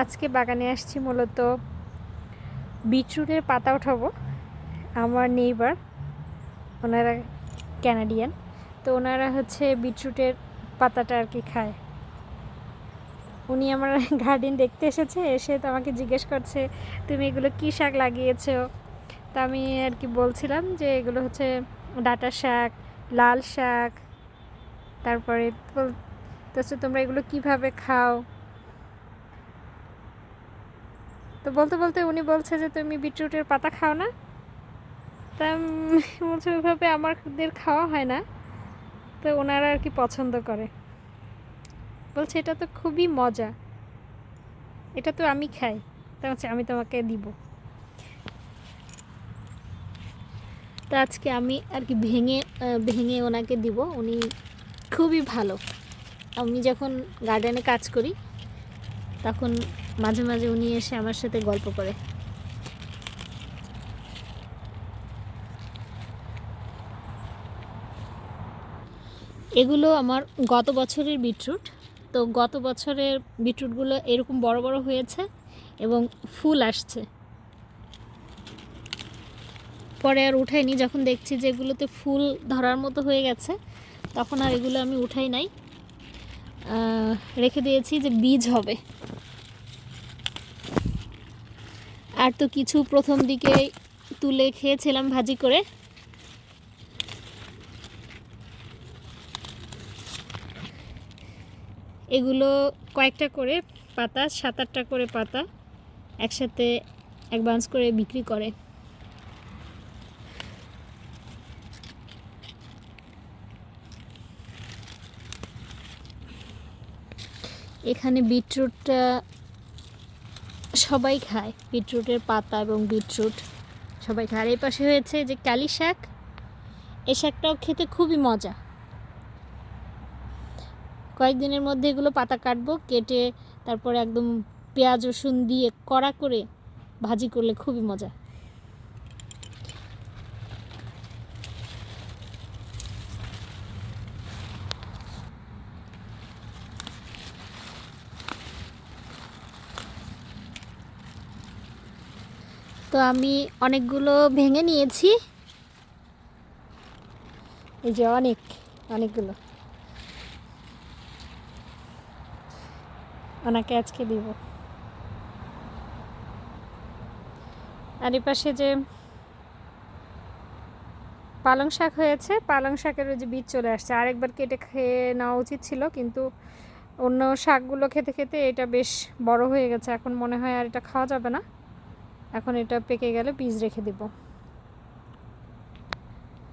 আজকে বাগানে আসছি মূলত বিটরুটের পাতা উঠাবো আমার নেইবার, ওনারা ক্যানাডিয়ান, তো ওনারা হচ্ছে বিটরুটের পাতাটা আর কি খায়। উনি আমার গার্ডেন দেখতে এসেছে, এসে তো আমাকে জিজ্ঞেস করছে, তুমি এগুলো কী শাক লাগিয়েছো? তা আমি আর কি বলছিলাম যে এগুলো হচ্ছে ডাটা শাক, লাল শাক, তারপরে বলতেছে তোমরা এগুলো কীভাবে খাও? তো বলতে বলতে উনি বলছে যে, তুমি বিটরুটের পাতা খাও না? তা বলছে, ওইভাবে আমাদের খাওয়া হয় না। তো ওনারা আর কি পছন্দ করে। বলছে, এটা তো খুবই মজা। এটা তো আমি খাই। তা হচ্ছে আমি তোমাকে দিব। তো আজকে আমি আর কি ভেঙে ভেঙে ওনাকে দিব। উনি খুবই ভালো। আমি যখন গার্ডেনে কাজ করি, তখন মাঝে মাঝে উনি এসে আমার সাথে গল্প করে। এগুলো আমার গত বছরের বিটরুট। তো গত বছরের বিটরুটগুলো এরকম বড় বড় হয়েছে এবং ফুল আসছে। পরে আর উঠাইনি, যখন দেখছি যে এগুলোতে ফুল ধরার মতো হয়ে গেছে, তখন আর এগুলো আমি উঠাই নাই। রেখে দিয়েছি যে বীজ হবে। আর তো কিছু প্রথম দিকে তুলে খেয়েছিলাম ভাজি করে। এগুলো কয়েকটা করে পাতা সাত আটটা করে পাতা একসাথে এক বাউন্স করে বিক্রি করে। এখানে বিটরুটটা সবাই খায়। বিটরুটের পাতা এবং বিটরুট সবাই খায়। আর এই পাশে হয়েছে যে কালি শাক। এই শাকটাও খেতে খুবই মজা। কয়েকদিনের মধ্যে এগুলো পাতা কাটবো, কেটে তারপরে একদম পেঁয়াজ, রসুন দিয়ে কড়া করে ভাজি করলে খুবই মজা। তো আমি অনেকগুলো ভেঙে নিয়েছি। এই যে অনেক, অনেকগুলো। ওনাকে আজকে দিব। আর পাশে যে পালং শাক হয়েছে, পালং শাকের ওই যে বীজ চলে আসছে। আরেকবার কেটে খেয়ে নেওয়া উচিত ছিল, কিন্তু অন্য শাকগুলো খেতে খেতে এটা বেশ বড় হয়ে গেছে। এখন মনে হয় আর এটা খাওয়া যাবে না। এখন এটা পেকে গেলে পিস রেখে দিব।